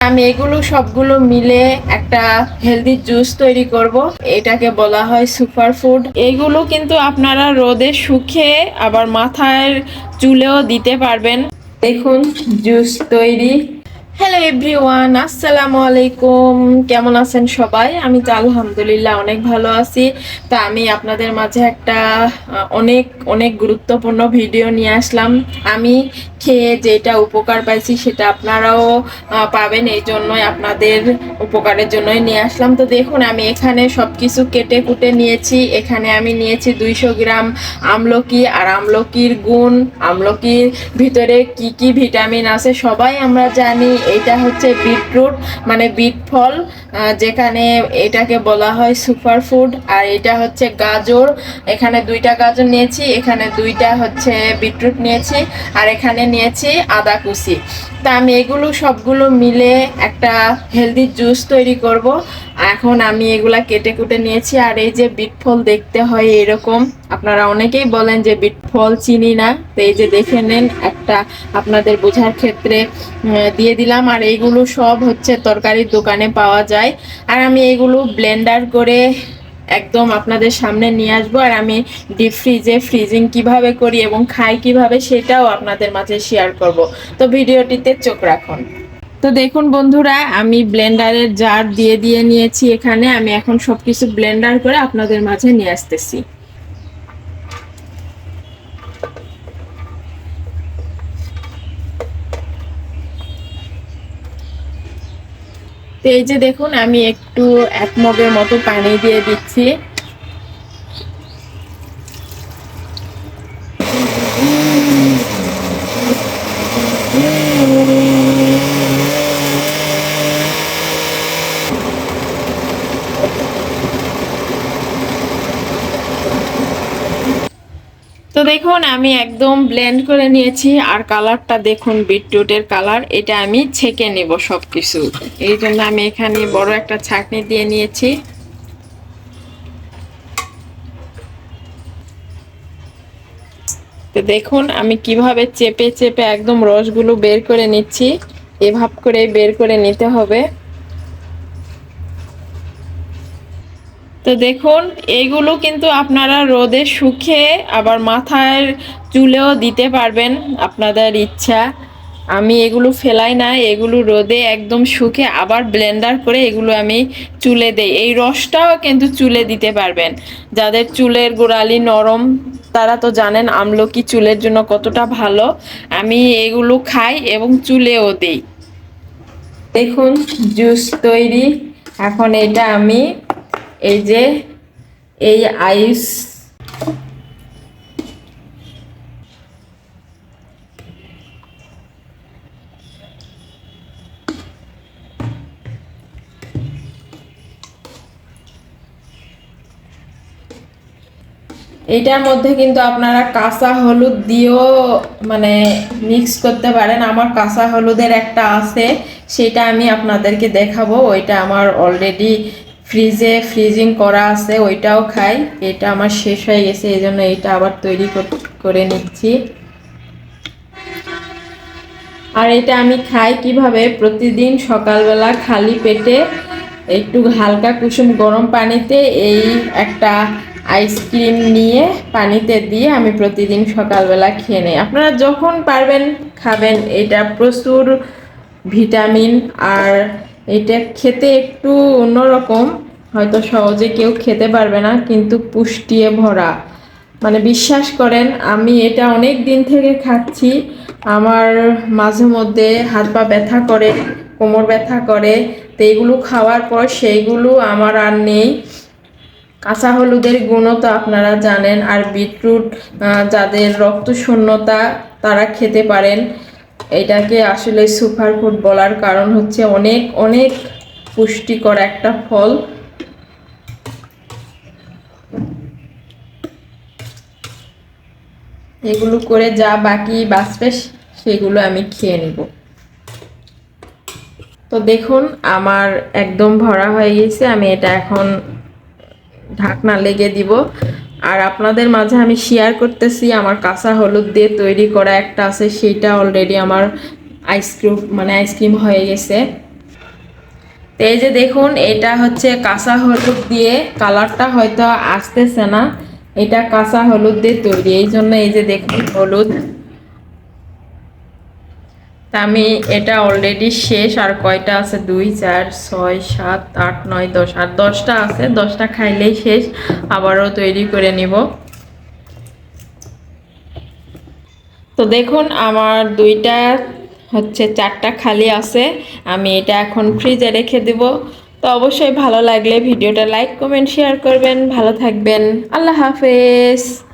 আমি এগুলো সবগুলো মিলে একটা হেলদি জুস তৈরি করব। এটাকে বলা হয় সুপার ফুড এগুলো কিন্তু আপনারা রোদে শুকিয়ে আবার মাথায় চুলেও দিতে পারবেন। দেখুন জুস তৈরি। হ্যালো এভরিওয়ান আসসালামু আলাইকুম কেমন আছেন সবাই? আমি তো আলহামদুলিল্লাহ অনেক ভালো আছি। তা আমি আপনাদের মাঝে একটা অনেক অনেক গুরুত্বপূর্ণ ভিডিও নিয়ে আসলাম। আমি খেয়ে যেটা উপকার পাইছি সেটা আপনারাও পাবেন। এই জন্যই আপনাদের উপকারের জন্যই নিয়ে আসলাম। তো দেখুন, আমি এখানে সব কিছু কেটে কুটে নিয়েছি। এখানে আমি নিয়েছি দুইশো গ্রাম আমলকি। আর আমলকির গুণ, আমলকির ভিতরে কি কি ভিটামিন আছে সবাই আমরা জানি। এটা হচ্ছে বিটরুট মানে বিট ফল যেখানে এটাকে বলা হয় সুপার ফুড আর এটা হচ্ছে গাজর, এখানে দুইটা গাজর নিয়েছি, এখানে দুইটা হচ্ছে বিটরুট নিয়েছি, আর এখানে নিয়েছি আদা কুচি। তা আমি এগুলো সবগুলো মিলে একটা হেলদি জুস তৈরি করব। এখন আমি এগুলা কেটে কুটে নিয়েছি, আর এই যে বিট ফল দেখতে হয় এরকম। আপনারা অনেকেই বলেন যে বিট ফল চিনি না, তো এই যে দেখে নেন, একটা আপনাদের বোঝার ক্ষেত্রে দিয়ে দিলাম। আর এইগুলো সব হচ্ছে তরকারির দোকানে পাওয়া যায়। আর আমি এগুলো ব্লেন্ডার করে একদম আপনাদের সামনে নিয়ে আসব। আর আমি ডিপ ফ্রিজে ফ্রিজিং কীভাবে করি এবং খাই কীভাবে সেটাও আপনাদের মাঝে শেয়ার করব। তো ভিডিওটিতে চোখ রাখুন। তো দেখুন বন্ধুরা, আমি ব্লেন্ডারের জার দিয়ে দিয়ে নিয়েছি এখানে। আমি এখন সবকিছু ব্লেন্ডার করে আপনাদের মাঝে নিয়ে আসতেছি। তো এই যে দেখুন, আমি একটু এক মগের মতো পানি দিয়ে দিচ্ছি। তো দেখুন, আমি একদম ব্লেন্ড করে নিয়েছি। আর কালারটা দেখুন, বিটরুটের কালার এটা আমি ছেঁকে নেব সব কিছু এই জন্য আমি এখানে বড় একটা ছাঁকনি দিয়ে নিয়েছি। তো দেখুন, আমি কীভাবে চেপে চেপে একদম রসগুলো বের করে নিচ্ছি। এভাব করে বের করে নিতে হবে। তো দেখুন এইগুলো কিন্তু আপনারা রোদে শুকিয়ে আবার মাথায় চুলেও দিতে পারবেন আপনাদের ইচ্ছা। আমি এগুলো ফেলাই না, এগুলো রোদে একদম শুকে আবার ব্লেন্ডার করে এগুলো আমি চুলে দেই। এই রসটাও কিন্তু চুলে দিতে পারবেন। যাদের চুলের গোড়ালি নরম, তারা তো জানেন আমলকি চুলের জন্য কতটা ভালো। আমি এগুলো খাই এবং চুলেও দেই। দেখুন, জুস তৈরি। এখন এটা আমি এই যে, এই আইস। এইটার মধ্যে কিন্তু আপনারা কাঁচা হলুদ দিয়েও মানে মিক্স করতে পারেন। আমার কাঁচা হলুদের একটা আছে, সেটা আমি আপনাদেরকে দেখাবো। ওইটা আমার অলরেডি ফ্রিজে ফ্রিজিং করা আছে, ওইটাও খাই। এটা আমার শেষ হয়ে গেছে এই জন্য এইটা আবার তৈরি কর- নিচ্ছি। আর এটা আমি খাই কীভাবে? প্রতিদিন সকালবেলা খালি পেটে একটু হালকা কুসুম গরম পানিতে এই একটা আইসক্রিম নিয়ে পানিতে দিয়ে আমি প্রতিদিন সকালবেলা খেয়ে নেই। আপনারা যখন পারবেন খাবেন, এটা প্রচুর ভিটামিন আর এটা খেতে একটু অন্যরকম। হয়তো সহজে কেউ খেতে পারবে না, কিন্তু পুষ্টিয়ে ভরা। মানে বিশ্বাস করেন, আমি এটা অনেক দিন থেকে খাচ্ছি। আমার মাঝে মধ্যে হাত পা ব্যথা করে, কোমর ব্যথা করে, তো এগুলো খাওয়ার পর সেইগুলো আমার আর নেই। কাঁচা হলুদের গুণও তো আপনারা জানেন, আর বিটরুট যাদের রক্ত শূন্যতা তারা খেতে পারেন। এটাকে আসলে সুপার ফুড বলার কারণ হচ্ছে অনেক অনেক পুষ্টিকর একটা ফল। এগুলো করে যা বাকি বাঁচবে, সেগুলো আমি খেয়ে নিব। তো দেখুন, আমার একদম ভরা হয়ে গেছে, আমি এটা এখন ঢাকনা লেগে দিব। আর আপনাদের মাঝে আমি শেয়ার করতেছি, আমার কাঁচা হলুদ দিয়ে তৈরি করা একটা আছে, সেইটা অলরেডি আমার আইসক্রিম মানে আইসক্রিম হয়ে গেছে। তো এই যে দেখুন, এটা হচ্ছে কাঁচা হলুদ দিয়ে, কালারটা হয়তো আসতেছে না, এটা কাঁচা হলুদ দিয়ে তৈরি, এই জন্য এই যে দেখুন হলুদ। আমি এটা অলরেডি শেষ, আর কয়টা আছে? দুই, চার, ছয়, সাত, আট, নয়, দশ। আর দশটা আছে, দশটা খাইলেই শেষ। আবারও তৈরি করে নিব। তো দেখুন, আমার দুইটা হচ্ছে, চারটা খালি আছে। আমি এটা এখন ফ্রিজে রেখে দিব। তো অবশ্যই ভালো লাগলে ভিডিওটা লাইক কমেন্ট শেয়ার করবেন। ভালো থাকবেন। আল্লাহ হাফেজ।